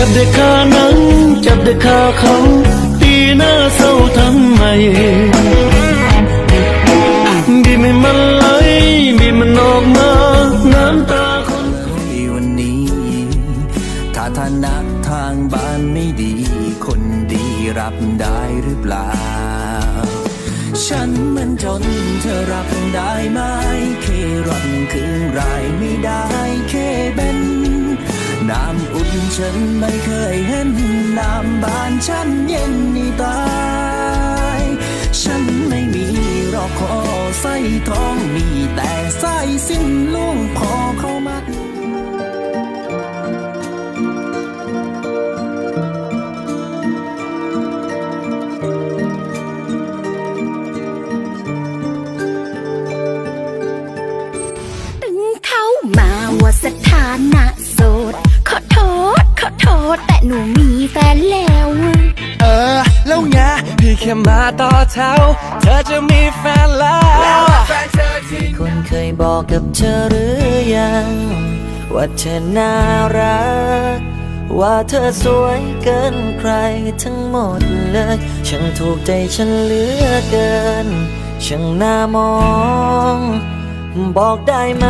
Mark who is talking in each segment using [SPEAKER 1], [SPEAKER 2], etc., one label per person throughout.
[SPEAKER 1] จ็บได้คาหนังจ็บได้คาเขาตีหน้าเศร้าทำไมบีไม่มันไหลบีมันออกมา น้ำตาคน
[SPEAKER 2] ในวันนี้ ถ้าฐานะทางบ้านไม่ดี คนดีรับได้หรือเปล่า ฉันมันจนเธอรับได้ไหม เครันคืนรายไม่ได้ เคเป็น น้ำอุ่นฉันไม่เคยเห็น น้ำบานฉันเย็นนี่ตาย ฉันไม่มีรอกคอใส่ท้องมีแต่ใส่สิ้นลุงพอเข้ามา
[SPEAKER 3] แค่
[SPEAKER 4] มาต่อแถว เธอจะมีแฟนแล้วแฟนเธอที่
[SPEAKER 2] คนเคยบอกกับเธอหรือยัง ว่าเธอน่ารัก ว่าเธอสวยเกินใครทั้งหมดเลยฉันถูกใจฉันเหลือเกินช่างน่ามอง บอกได้ไหม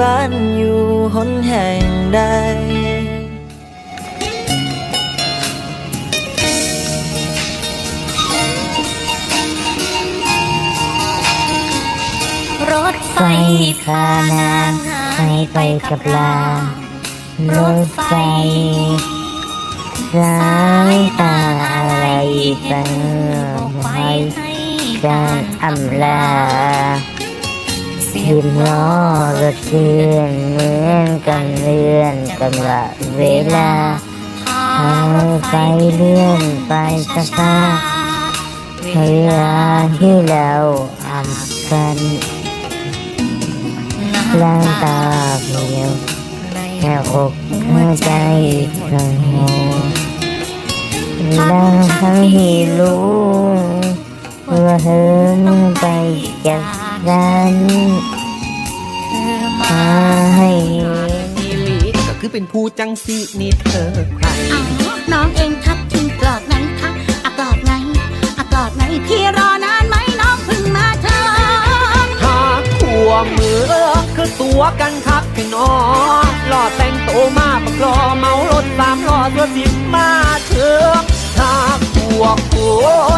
[SPEAKER 2] บ้านอยู่หนแห่งใด
[SPEAKER 3] ไฟพานางหาไปกับลารถไฟสายตาอะไรกันไฟการอำลาสิบล้อรถเลื่อนเหมือนกันเลื่อนกันละเวลาพาไปเลื่อนไปสักพักเวลาที่เราอำกัน ล้างตาเพียวแค่อกหัวใจสังหรณ์ล้างทั้งที่รู้ว่าเธอไปจากกันมาให้
[SPEAKER 4] หลีก็คือเป็นผู้จังสีนี่เธอใคร
[SPEAKER 3] น้องเองทักทิ้ กันครั
[SPEAKER 4] บพี่น้องหล่อแต่งโตวมาประกรอเมารถตามล้อตัวสิบมาเถืองหากขัวค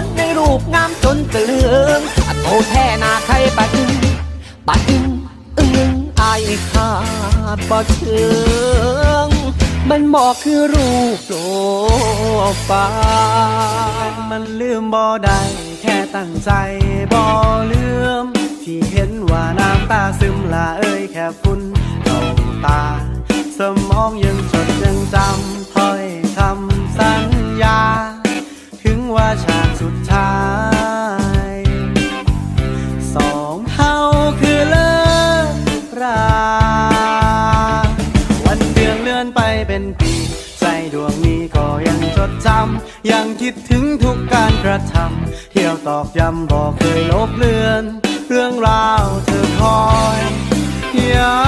[SPEAKER 4] นในรูปงามจนตะลึงอะโตแท้หนาใครปะอึงปะอึงอึงอายขาดบ่เชิงมันบอกคือรูปโลฟ้า
[SPEAKER 1] มันลืมบ่ได้แค่ตั้งใจบ่ลืม ที่เห็นว่าน้ำตาซึมละเอ้ยแค่ฝุ่น ตา สมองยังจดยังจำถ้อยคำสัญญา ถึงว่าฉากสุดท้ายสองเฮาคือเลิกรา วันเดือนเลื่อนไปเป็นปีใจดวงนี้ก็ยังจดจำยังคิดถึงทุกการกระทำเที่ยวตอกย้ำบอกเคยลบเลือน เรื่องราวเธอคอยย้ำ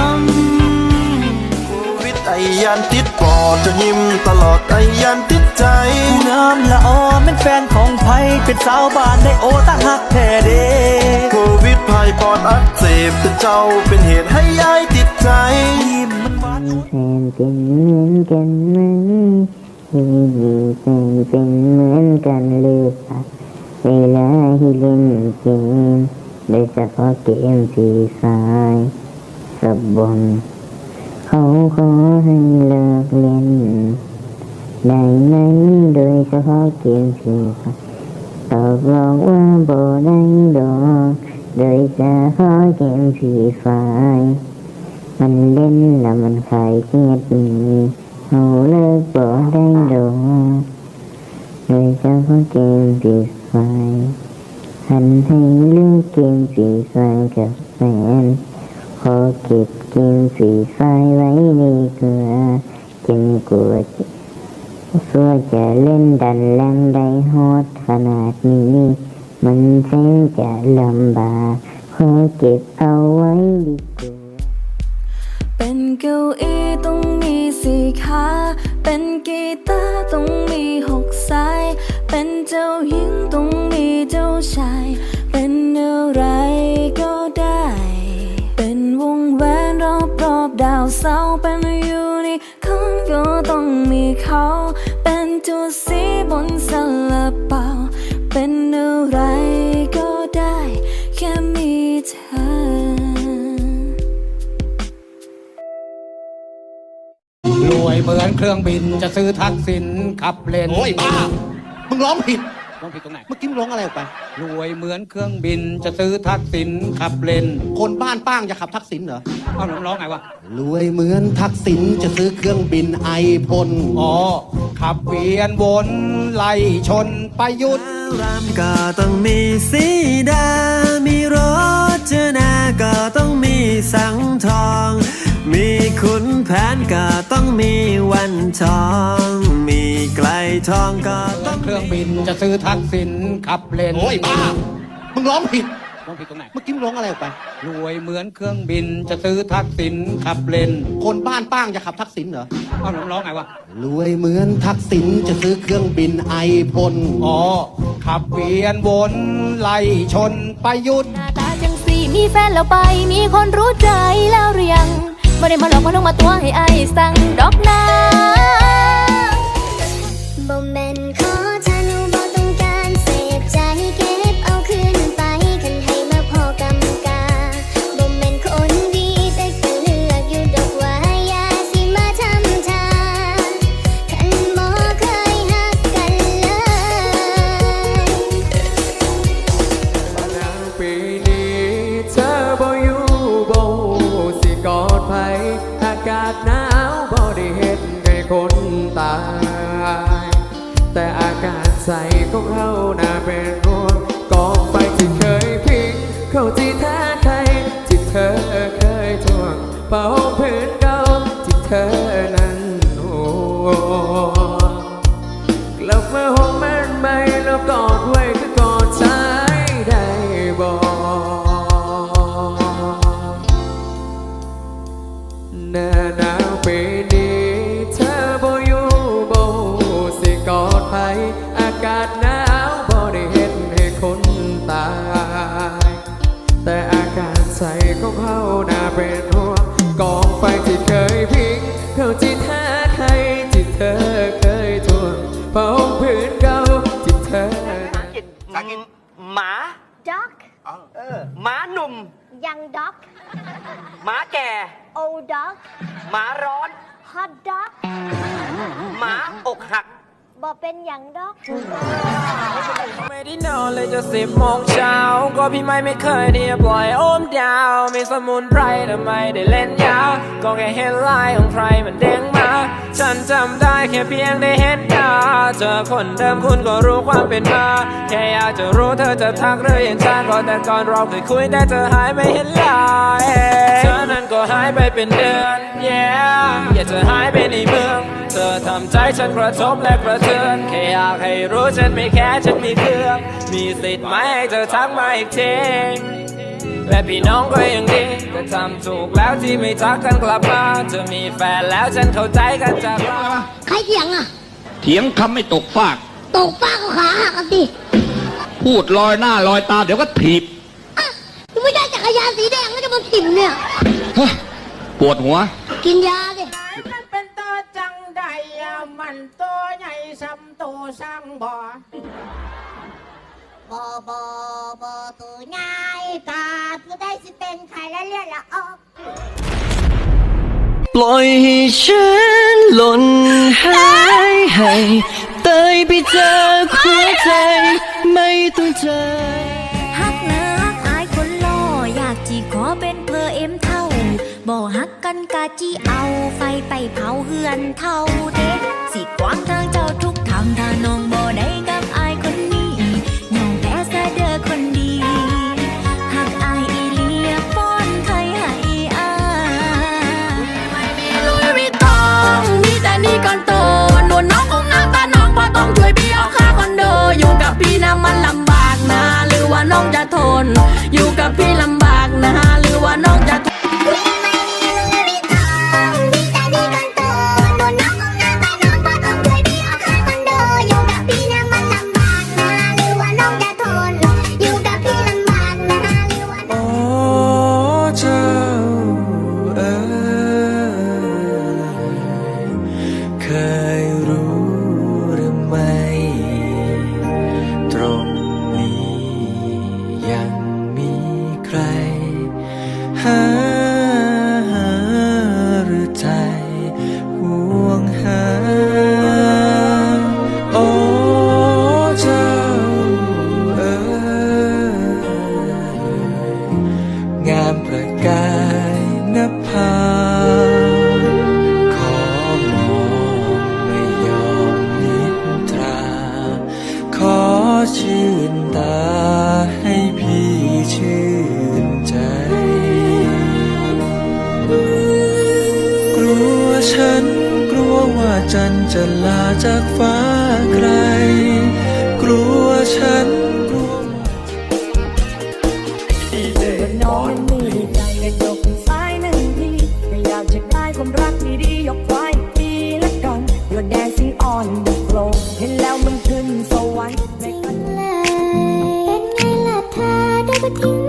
[SPEAKER 5] โค วิดไอยันติดปอดจะยิ้มตลอดไอยันติดใจ
[SPEAKER 1] งามละออเป็นแฟนของไผเป็นสาวบ้านในโอตาหักแท้เด้
[SPEAKER 5] โควิดภายปอดอักเสบแต่เจ้าเป็นเหตุให้ยายติดใจ
[SPEAKER 1] ยิ้มมันหวาน
[SPEAKER 6] แฟนเป็นเหมือนกันไหมมีมีแฟนเป็นเหมือนกันหรือเปล่าเวลาที่เล่นเกมโดยเฉพาะเกมฟรีไฟร์สับบน เขาขอให้เลิกเล่นได้ไหมโดยเฉพาะเกมฟรีไฟตอบบอกว่าบ่ได้ดอกโดยเฉพาะเกมฟรีไฟมันเล่นแล้วมันขายเครียดมีเขาเลิกบอกได้ดอกเลยเฉพาะเกมปีไฟหันให้เลือกเกมปีไฟกับแฟน ขอเก็บเกมปีไฟไว้ในเกลือจนกลัวจะสัวจะเล่นดันแรงได้ฮอดขนาดนี้ มันแสนจะลำบากขอเก็บเอาไว้ดีกว่า
[SPEAKER 2] เป็น
[SPEAKER 7] เก้าอี้ต้องมีสี่ขาเป็นกีตาร์ต้องมีหกสาย เป็นเจ้าหญิงต้องมีเจ้าชาย ดาวเสาเป็นยูนิคอนก็ต้องมีเขา เป็นจุดสีบนซาลาเป่า เป็นอะไรก็ได้ แค่มีเธอ
[SPEAKER 8] รวยเหมือนเครื่องบินจะซื้อทักษิณขับเลน
[SPEAKER 9] โอ้ยบ้า มึงร้องผิด
[SPEAKER 8] ร้องผิดตรงไหน
[SPEAKER 9] เมื่อกี้มึงร้องอะไรออกไป
[SPEAKER 8] รวยเหมือนเครื่องบินจะซื้อทักษิณขับเลน
[SPEAKER 9] คนบ้านป้างจะขับทักษิณเหรอ
[SPEAKER 8] เอ้าร้องไงวะ
[SPEAKER 9] รวยเหมือนทักษิณจะซื้อเครื่องบินไอพล
[SPEAKER 8] อ๋อ ขับเวียนวนไล่ชนประยุทธ์
[SPEAKER 1] รำก็ต้องมีสีดา มีรถเจนาก็ต้องมีสังทอง มีขุนแผนก็ต้องมีวันทอง มีไกลทองก็ต้อง
[SPEAKER 8] เครื่องบินจะซื้อทักษิณขับเลน
[SPEAKER 9] โอ้ยบ้า มึงร้องผิด
[SPEAKER 8] ร้องผิดตรงไหน
[SPEAKER 9] เมื่อกี้มึงร้องอะไรออกไป
[SPEAKER 8] รวยเหมือนเครื่องบินจะซื้อทักษิณขับเลน
[SPEAKER 9] คนบ้านป้างจะขับทักษิณเหรอ
[SPEAKER 8] เอ้าร้องไงวะ
[SPEAKER 9] รวยเหมือนทักษิณจะซื้อเครื่องบินไอพล
[SPEAKER 8] อ๋อ ขับเวียนวนไล่ชนประยุทธ์
[SPEAKER 7] หน้าตาจังสีมีแฟนแล้วไป มีคนรู้ใจแล้วหรือยัง บ่ได้มาหลอกมาลงมาตัวให้ไอ้ายสั่งดอกนาา
[SPEAKER 10] กา
[SPEAKER 4] ศหนาวบ่ได้เห็นให้คนตาย แต่อากาศใสของเฮาน่าเป็นห่วงกองไฟที่เคยพิง เข้าที่แท้ไทยที่เธอเคยทวงเป่าพื้นเก่าที่เธอนั้นห่วกลับมาห้องแม่นใบแล้วกอดไว้ น่าเป็นห่วงกองไฟที่เคยพิงเข้าที่แท้ไทยที่เธอเคยทวงเป่าพื้นเก่าที่เธอ
[SPEAKER 11] หมา
[SPEAKER 10] ด็อก
[SPEAKER 11] หมาหนุ่ม
[SPEAKER 10] ยังด็อก
[SPEAKER 11] หมาแก่
[SPEAKER 10] โอด็อก
[SPEAKER 11] หมาร้อน
[SPEAKER 10] ฮอตด็อก
[SPEAKER 11] หมาอกหัก
[SPEAKER 10] บ่เป็นหยังดอก
[SPEAKER 4] ไม่ได้นอนเลยจะสิบโมงเช้า ก็พี่ไม่ไม่เคยที่จะปล่อยโอมดาว มีสมุนไพรแต่ไมได้เล่นยาว ก็แค่เห็นลายของใครมันเด้งมา ฉันจำได้แค่เพียงได้เห็นหน้าเจอคนเดิมคุณก็รู้ความเป็นมา แค่อยากจะรู้เธอจะทักหรือยังจ้างก็แต่ก่อนเราเคยคุยแต่เธอหายไม่เห็นลาย หายไปเป็นเดือน yeah อยากจะหายไปในเมือง เธอทำใจฉันกระทบและกระเทือนแค่อยากให้รู้ฉันไม่แค่ฉันมีเครื่อง มีสิทธิ์ไหมให้เธอทักมาอีกทีและพี่น้องก็ยังดีแต่ทำถูกแล้วที่ไม่ทักกันกลับมาเธอมีแฟนแล้วฉันเข้าใจกันจากว่า
[SPEAKER 10] ใครเถียงอะ
[SPEAKER 12] เถียงคำไม่ตกฟาก
[SPEAKER 10] ตกป้าก็ขาหักกันดิ
[SPEAKER 12] พูดลอยหน้าลอยตาเดี๋ยวก็ถีบ
[SPEAKER 10] อะยังไม่ได้จักรยานสีแดงแล้วจะมาถิ่มเนี่ย
[SPEAKER 12] เฮ้ย ปวดหัว
[SPEAKER 10] กินยาดิ
[SPEAKER 11] มันเป็นตัวจังใดมันตัวใหญ่ซ้ำตัวสร้างบ่อ
[SPEAKER 10] บ่บ่บ่ตัวง่ายกาผู้ได้สิเป็นใครและเลือดละออก
[SPEAKER 1] ปล่อยให้ฉันหล่นหายให้เตยไปจากหัวใจ ไม่ต้องเจอ
[SPEAKER 7] นกะจีเอาไฟไปเผาเฮือนเท่าเดสิขวางทางเจ้าทุกทางถ้าน้องบ่ได้กับอายคนนี้น้องแพ้ซะเด้อคนดีฮักอายอีเลียฟ้อนไทยให้อาย
[SPEAKER 10] ไม่มีลุยวิตตองมีแต่นี่ก่อนโตหนวดน้องคงน้ำตาน้องพอต้องช่วยพี่เอาค่าคอนโดอยู่กับพี่นะมันลำบากนะ หรือว่าน้องจะทน อยู่กับพี่ ย
[SPEAKER 13] ฉันกลัวว่าจันจะลาจากฟ้าไกล กลัวฉันกลัว
[SPEAKER 1] นองมีใจกันยกซ้ายหนึ่งทีอยากจะได้ความรักดีๆยกไว้ทีละกัน You're dancing on the floor เห็นแล้วมันขึ้นสวรรค์
[SPEAKER 14] จริงเลยเป็นไงล่ะเธอได้ก็ทิ้ง